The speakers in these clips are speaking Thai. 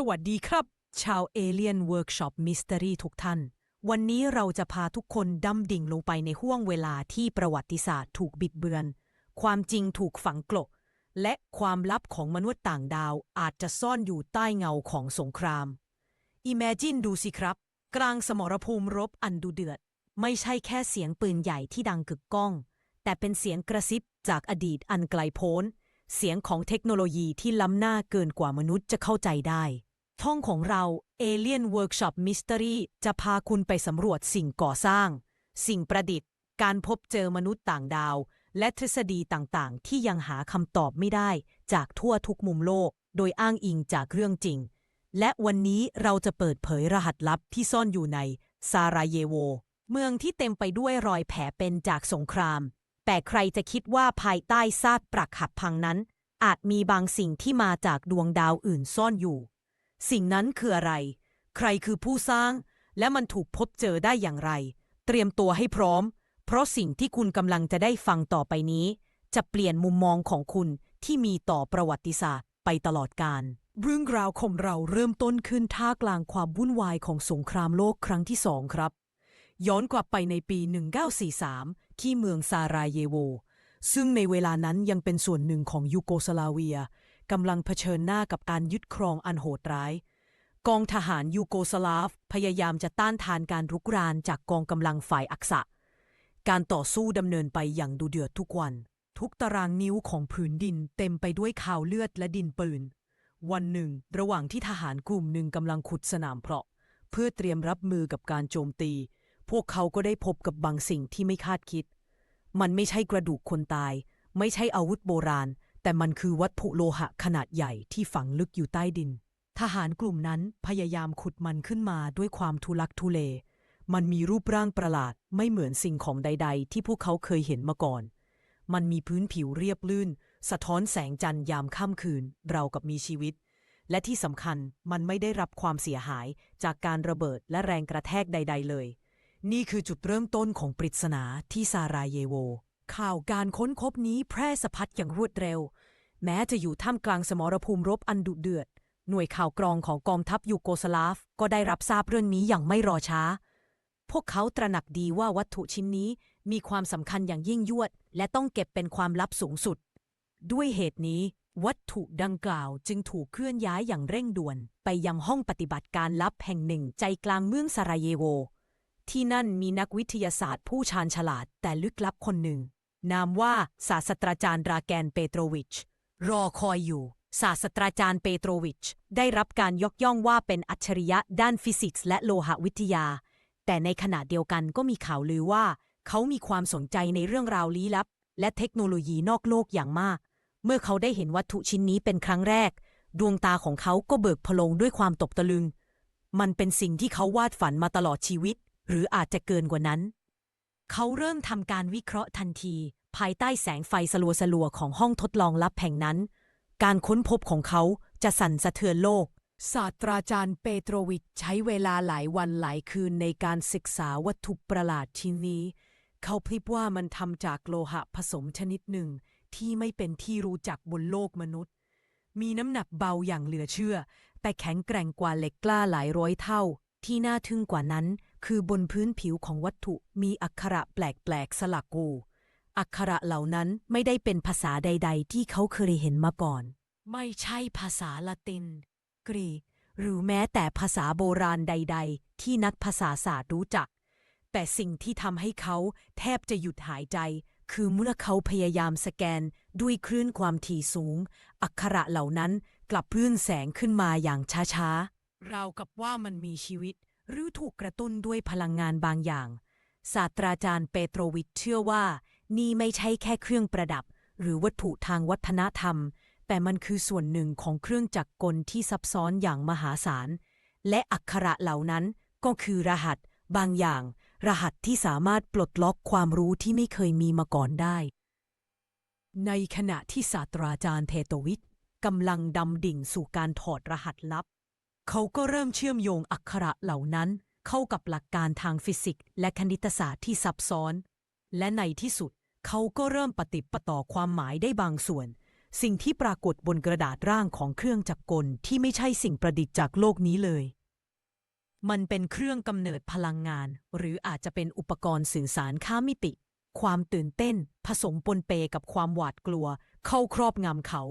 สวัสดีครับ ชาวเอเลียนเวิร์กช็อปมิส t ต r รีทุกท่าน วันนี้เราจะพาทุกคนดำดิ่งลงไปในห้วงเวลาที่ประวัติศาสตร์ถูกบิดเบือน ความจริงถูกฝังกลบและความลับของมนุษย์ต่างดาวอาจจะซ่อนอยู่ใต้เงาของสงคราม Imagine ดูสิครับ กลางสมรภูมิรบอันดุเดือด ไม่ใช่แค่เสียงปืนใหญ่ที่ดังกึกก้อง แต่เป็นเสียงกระซิบจากอดีตอันไกลโพ้น เสียงของเทคโนโลยีที่ล้ำหน้าเกินกว่ามนุษย์จะเข้าใจได้ ท่องของเรา Alien Workshop Mystery จะพาคุณไปสำรวจสิ่งก่อสร้าง สิ่งประดิษฐ์ การพบเจอมนุษย์ต่างดาว และทฤษฎีต่างๆ ที่ยังหาคำตอบไม่ได้ จากทั่วทุกมุมโลก โดยอ้างอิงจากเรื่องจริง และวันนี้เราจะเปิดเผยรหัสลับที่ซ่อนอยู่ในซาราเยโว เมืองที่เต็มไปด้วยรอยแผลเป็นจากสงคราม แต่ใครจะคิดว่าภายใต้ซากปรักหักพังนั้น อาจมีบางสิ่งที่มาจากดวงดาวอื่นซ่อนอยู่ สิ่งนั้นคืออะไร ใครคือผู้สร้าง และมันถูกพบเจอได้อย่างไร เตรียมตัวให้พร้อม เพราะสิ่งที่คุณกำลังจะได้ฟังต่อไปนี้ จะเปลี่ยนมุมมองของคุณที่มีต่อประวัติศาสตร์ไปตลอดกาลเรื่องราวของเราเริ่มต้นขึ้นท่ากลางความวุ่นวายของสงครามโลกครั้งที่สองครับ ย้อนกลับไปในปี 1943 ที่เมืองซารายเยโว ซึ่งในเวลานั้นยังเป็นส่วนหนึ่งของยูโกสลาเวีย กำลังเผชิญหน้ากับการยึดครองอันโหดร้าย กองทหารยูโกสลาฟ พยายามจะต้านทานการรุกรานจากกองกำลังฝ่ายอักษะ การต่อสู้ดำเนินไปอย่างดุเดือดทุกวัน ทุกตารางนิ้วของผืนดินเต็มไปด้วยข่าวเลือดและดินปืน วันหนึ่ง ระหว่างที่ทหารกลุ่มหนึ่งกำลังขุดสนามเพาะ เพื่อเตรียมรับมือกับการโจมตี พวกเขาก็ได้พบกับบางสิ่งที่ไม่คาดคิด มันไม่ใช่กระดูกคนตาย ไม่ใช่อาวุธโบราณ แต่มันคือวัตถุโลหะขนาดใหญ่ที่ฝังลึกอยู่ใต้ดิน ทหารกลุ่มนั้นพยายามขุดมันขึ้นมาด้วยความทุลักทุเล มันมีรูปร่างประหลาดไม่เหมือนสิ่งของใด ๆ ที่พวกเขาเคยเห็นมาก่อน มันมีพื้นผิวเรียบลื่น สะท้อนแสงจันทร์ยามค่ำคืน เรากับมีชีวิต และที่สำคัญมันไม่ได้รับความเสียหายจากการระเบิดและแรงกระแทกใด ๆ เลย นี่คือจุดเริ่มต้นของปริศนาที่ซารายเยโว ข่าวการค้นพบนี้แพร่สะพัดอย่างรวดเร็ว แม้จะอยู่ท่ามกลางสมรภูมิรบอันดุเดือด หน่วยข่าวกรองของกองทัพยูโกสลาฟ ก็ได้รับทราบเรื่องนี้อย่างไม่รอช้า พวกเขาตระหนักดีว่าวัตถุชิ้นนี้มีความสำคัญอย่างยิ่งยวด และต้องเก็บเป็นความลับสูงสุด ด้วยเหตุนี้ วัตถุดังกล่าวจึงถูกเคลื่อนย้ายอย่างเร่งด่วน ไปยังห้องปฏิบัติการลับแห่งหนึ่งใจกลางเมืองซาราเยโวที่นั่นมีนักวิทยาศาสตร์ผู้ชาญฉลาดแต่ลึกลับคนหนึ่ง นามว่าศาสตราจารย์ราแกนเปโตรวิช รอคอยอยู่ ศาสตราจารย์เปโตรวิช ได้รับการยกย่องว่าเป็นอัจฉริยะด้านฟิสิกส์และโลหะวิทยา แต่ในขณะเดียวกันก็มีข่าวลือว่า เขามีความสนใจในเรื่องราวลี้ลับ และเทคโนโลยีนอกโลกอย่างมาก เมื่อเขาได้เห็นวัตถุชิ้นนี้เป็นครั้งแรก ดวงตาของเขาก็เบิกพลงด้วยความตกตะลึง มันเป็นสิ่งที่เขาวาดฝันมาตลอดชีวิต หรืออาจจะเกินกว่านั้น เขาเริ่มทำการวิเคราะห์ทันที ภายใต้แสงไฟสลัวๆของห้องทดลองลับแห่งนั้น การค้นพบของเขาจะสั่นสะเทือนโลก ศาสตราจารย์เปโตรวิชใช้เวลาหลายวันหลายคืนในการศึกษาวัตถุประหลาดชิ้นนี้ เขาพลิบว่ามันทำจากโลหะผสมชนิดหนึ่งที่ไม่เป็นที่รู้จักบนโลกมนุษย์ มีน้ำหนักเบาอย่างเหลือเชื่อ แต่แข็งแกร่งกว่าเหล็กกล้าหลายร้อยเท่า ที่น่าทึ่งกว่านั้น คือบนพื้นผิวของวัตถุมีอักขระแปลกๆสลักกูอักขระเหล่านั้นไม่ได้เป็นภาษาใด ๆ ที่เขาเคยเห็นมาก่อน ไม่ใช่ภาษาละติน กรีกหรือแม้แต่ภาษาโบราณใด ๆ ที่นักภาษาศาสตร์รู้จัก แต่สิ่งที่ทำให้เขาแทบจะหยุดหายใจ คือเมื่อเขาพยายามสแกนด้วยคลื่นความถี่สูง อักขระเหล่านั้นกลับพื้นแสงขึ้นมาอย่างช้าๆ ราวกับว่ามันมีชีวิต หรือถูกกระตุ้นด้วยพลังงานบางอย่าง ศาสตราจารย์เปโตรวิชเชื่อว่า นี่ไม่ใช่แค่เครื่องประดับ หรือวัตถุทางวัฒนธรรม แต่มันคือส่วนหนึ่งของเครื่องจักรกลที่ซับซ้อนอย่างมหาศาล และอักขระเหล่านั้นก็คือรหัส บางอย่าง รหัสที่สามารถปลดล็อกความรู้ที่ไม่เคยมีมาก่อนได้ ในขณะที่ศาสตราจารย์เทโตวิทกำลังดำดิ่งสู่การถอดรหัสลับ เขาก็เริ่มเชื่อมโยงอักขระเหล่านั้น เข้ากับหลักการทางฟิสิกส์และคณิตศาสตร์ที่ซับซ้อน และในที่สุด เขาก็เริ่มปฏิประต่อความหมายได้บางส่วน สิ่งที่ปรากฏบนกระดาษร่างของเครื่องจักรกลที่ไม่ใช่สิ่งประดิษฐ์จากโลกนี้เลย มันเป็นเครื่องกำเนิดพลังงาน หรืออาจจะเป็นอุปกรณ์สื่อสารข้ามมิติ ความตื่นเต้น ผสมปนเปกับความหวาดกลัว เข้าครอบงำเขา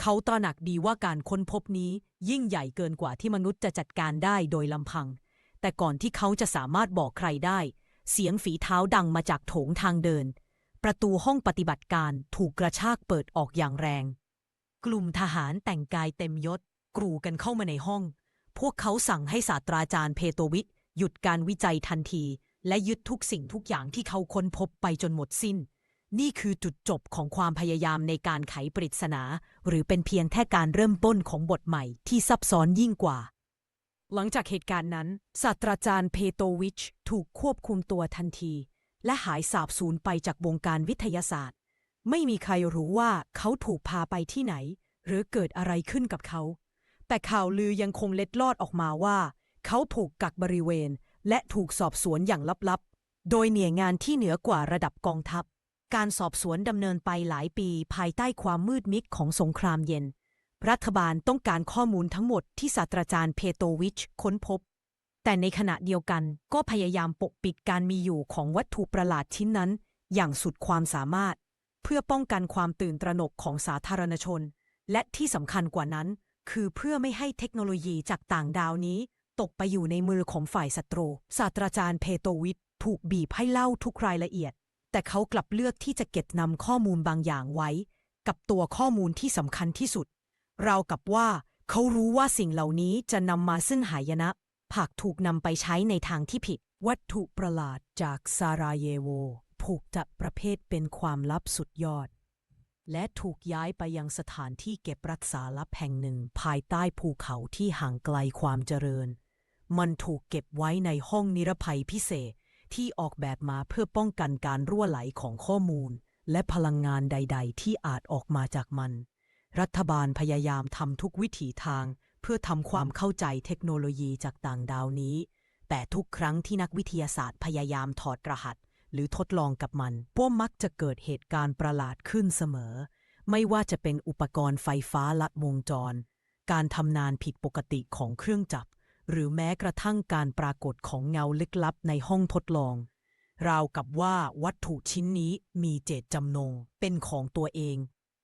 เขาตระหนักดีว่าการค้นพบนี้ยิ่งใหญ่เกินกว่าที่มนุษย์จะจัดการได้โดยลำพัง แต่ก่อนที่เขาจะสามารถบอกใครได้ เสียงฝีเท้าดังมาจากโถงทางเดิน ประตูห้องปฏิบัติการถูกกระชากเปิดออกอย่างแรง กลุ่มทหารแต่งกายเต็มยศ กรูกันเข้ามาในห้อง พวกเขาสั่งให้ศาสตราจารย์เพโตวิทหยุดการวิจัยทันที และยึดทุกสิ่งทุกอย่างที่เขาค้นพบไปจนหมดสิ้น นี่คือจุดจบของความพยายามในการไขปริศนา หรือเป็นเพียงแค่การเริ่มต้นของบทใหม่ที่ซับซ้อนยิ่งกว่า หลังจากเหตุการณ์นั้นศาสตราจารย์เพโตวิช ถูกควบคุมตัวทันที และหายสาบสูญไปจากวงการวิทยาศาสตร์ ไม่มีใครรู้ว่าเขาถูกพาไปที่ไหน หรือเกิดอะไรขึ้นกับเขา แต่ข่าวลือยังคงเล็ดลอดออกมาว่า เขาถูกกักบริเวณ และถูกสอบสวนอย่างลับๆ โดยหน่วยงานที่เหนือกว่าระดับกองทัพ การสอบสวนดำเนินไปหลายปีภายใต้ความมืดมิดของสงครามเย็น รัฐบาลต้องการข้อมูลทั้งหมดที่ศาสตราจารย์เพโตวิชค้นพบ แต่ในขณะเดียวกันก็พยายามปกปิดการมีอยู่ของวัตถุประหลาดชิ้นนั้น อย่างสุดความสามารถ เพื่อป้องกันความตื่นตระหนกของสาธารณชน และที่สำคัญกว่านั้น คือเพื่อไม่ให้เทคโนโลยีจากต่างดาวนี้ ตกไปอยู่ในมือของฝ่ายศัตรูศาสตราจารย์เพโตวิทถูกบีบให้เล่าทุกรายละเอียด แต่เขากลับเลือกที่จะเก็บนำข้อมูลบางอย่างไว้ กับตัวข้อมูลที่สำคัญที่สุด เรากับว่าเขารู้ว่าสิ่งเหล่านี้จะนำมาซึ่งหายนะหากถูกนำไปใช้ในทางที่ผิด วัตถุประหลาดจากซาราเยโวผูกจัดประเภทเป็นความลับสุดยอด และถูกย้ายไปยังสถานที่เก็บรักษาลับแห่งหนึ่งภายใต้ภูเขาที่ห่างไกลความเจริญ มันถูกเก็บไว้ในห้องนิรภัยพิเศษ ที่ออกแบบมาเพื่อป้องกันการรั่วไหลของข้อมูล และพลังงานใด ๆ ที่อาจออกมาจากมัน รัฐบาลพยายามทำทุกวิถีทาง เพื่อทำความเข้าใจเทคโนโลยีจากต่างดาวนี้ แต่ทุกครั้งที่นักวิทยาศาสตร์พยายามถอดรหัส หรือทดลองกับมันพวกมักจะเกิดเหตุการณ์ประหลาดขึ้นเสมอ ไม่ว่าจะเป็นอุปกรณ์ไฟฟ้าลัดวงจร การทำนานผิดปกติของเครื่องจักร หรือแม้กระทั่งการปรากฏของเงาลึกลับในห้องทดลอง ราวกับว่าวัตถุชิ้นนี้มีเจตจำนง เป็นของตัวเอง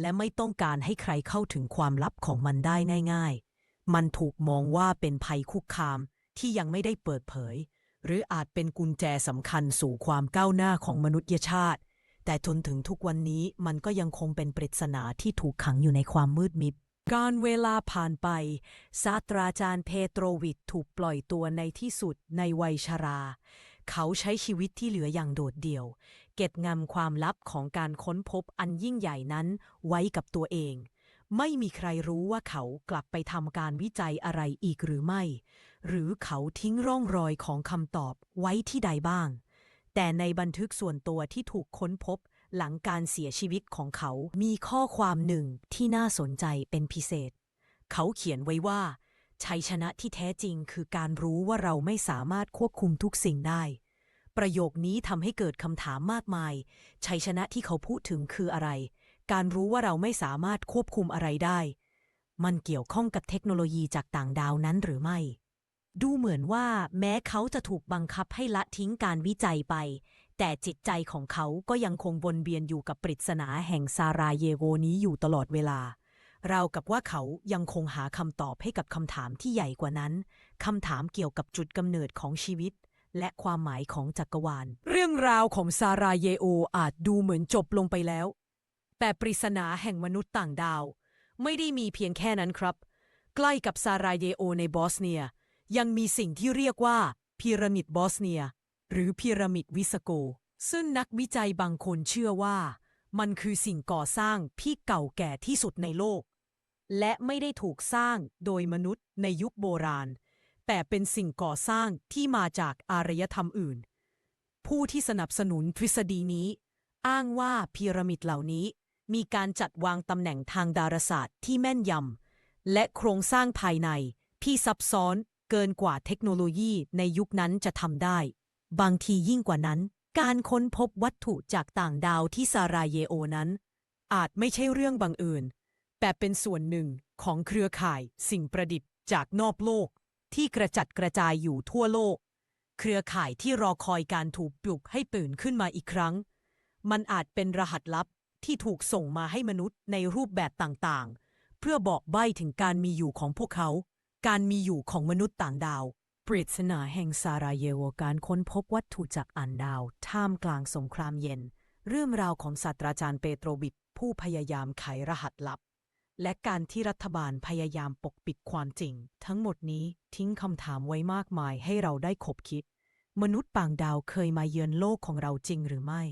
และไม่ต้องการให้ใครเข้าถึงความลับของมันได้ง่าย ๆ มันถูกมองว่าเป็นภัยคุกคามที่ยังไม่ได้เปิดเผย หรืออาจเป็นกุญแจสำคัญสู่ความก้าวหน้าของมนุษยชาติ แต่จนถึงทุกวันนี้มันก็ยังคงเป็นปริศนาที่ถูกขังอยู่ในความมืดมิด การเวลาผ่านไป ศาสตราจารย์เพโตรวิทถูกปล่อยตัวในที่สุดในวัยชรา เขาใช้ชีวิตที่เหลืออย่างโดดเดี่ยว เก็บงำความลับของการค้นพบอันยิ่งใหญ่นั้นไว้กับตัวเอง ไม่มีใครรู้ว่าเขากลับไปทำการวิจัยอะไรอีกหรือไม่ หรือเขาทิ้งร่องรอยของคำตอบไว้ที่ใดบ้าง แต่ในบันทึกส่วนตัวที่ถูกค้นพบ หลังการเสียชีวิตของเขามีข้อความหนึ่งที่น่าสนใจเป็นพิเศษ เขาเขียนไว้ว่า ชัยชนะที่แท้จริงคือการรู้ว่าเราไม่สามารถควบคุมทุกสิ่งได้ ประโยคนี้ทำให้เกิดคำถามมากมาย ชัยชนะที่เขาพูดถึงคืออะไร การรู้ว่าเราไม่สามารถควบคุมอะไรได้ มันเกี่ยวข้องกับเทคโนโลยีจากต่างดาวนั้นหรือไม่ดูเหมือนว่าแม้เขาจะถูกบังคับให้ละทิ้งการวิจัยไป แต่จิตใจของเขาก็ยังคงวนเวียนอยู่กับปริศนาแห่งซาราเยโวนี้อยู่ตลอดเวลา เรากับว่าเขายังคงหาคำตอบให้กับคำถามที่ใหญ่กว่านั้นคำถามเกี่ยวกับจุดกำเนิดของชีวิต และความหมายของจักรวาล เรื่องราวของซาราเยโออาจดูเหมือนจบลงไปแล้ว แต่ปริศนาแห่งมนุษย์ต่างดาว ไม่ได้มีเพียงแค่นั้นครับ ใกล้กับซาราเยโอในบอสเนีย ยังมีสิ่งที่เรียกว่าพีระมิดบอสเนีย หรือพีระมิดวิสโก ซึ่งนักวิจัยบางคนเชื่อว่า มันคือสิ่งก่อสร้างที่เก่าแก่ที่สุดในโลก และไม่ได้ถูกสร้างโดยมนุษย์ในยุคโบราณ แต่เป็นสิ่งก่อสร้างที่มาจากอารยธรรมอื่น ผู้ที่สนับสนุนทฤษฎีนี้ อ้างว่าพีระมิดเหล่านี้มีการจัดวางตำแหน่งทางดาราศาสตร์ที่แม่นยำและโครงสร้างภายในที่ซับซ้อนเกินกว่าเทคโนโลยีในยุคนั้นจะทำได้ บางทียิ่งกว่านั้น การค้นพบวัตถุจากต่างดาวที่ซาราเยโอนั้น อาจไม่ใช่เรื่องบังเอิญ แต่เป็นส่วนหนึ่งของเครือข่ายสิ่งประดิษฐ์จากนอกโลก ที่กระจัดกระจายอยู่ทั่วโลก เครือข่ายที่รอคอยการถูกปลุกให้ตื่นขึ้นมาอีกครั้ง มันอาจเป็นรหัสลับที่ถูกส่งมาให้มนุษย์ในรูปแบบต่างๆ เพื่อบอกใบ้ถึงการมีอยู่ของพวกเขา การมีอยู่ของมนุษย์ต่างดาว ปริศนาแห่งซาราเยโวการค้นพบวัตถุจากอ่านดาว ท่ามกลางสงครามเย็น เรื่องราวของศาสตราจารย์เปโตรวิทผู้พยายามไขรหัสลับ และการที่รัฐบาลพยายามปกปิดความจริง ทั้งหมดนี้ทิ้งคำถามไว้มากมายให้เราได้คบคิด มนุษย์ต่างดาวเคยมาเยือนโลกของเราจริงหรือไม่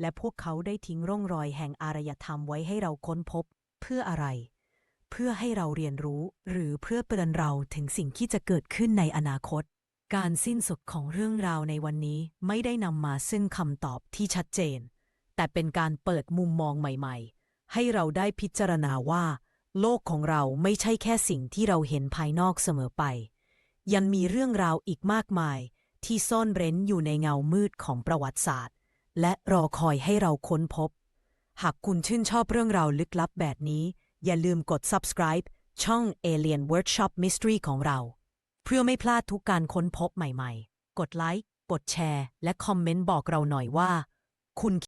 และพวกเขาได้ทิ้งร่องรอยแห่งอารยธรรมไว้ให้เราค้นพบ เพื่ออะไร เพื่อให้เราเรียนรู้ หรือเพื่อเตือนเราถึงสิ่งที่จะเกิดขึ้นในอนาคต การสิ้นสุดของเรื่องราวในวันนี้ไม่ได้นำมาซึ่งคำตอบที่ชัดเจน แต่เป็นการเปิดมุมมองใหม่ ๆ ให้เราได้พิจารณาว่า โลกของเราไม่ใช่แค่สิ่งที่เราเห็นภายนอกเสมอไป ยังมีเรื่องราวอีกมากมาย ที่ซ่อนเร้นอยู่ในเงามืดของประวัติศาสตร์ และรอคอยให้เราค้นพบ หากคุณชื่นชอบเรื่องราวลึกลับแบบนี้ อย่าลืมกด subscribe ช่อง Alien Workshop Mystery ของเรา เพื่อไม่พลาดทุกการค้นพบใหม่ๆ กดไลค์ กดแชร์ และคอมเมนต์บอกเราหน่อยว่า คุณ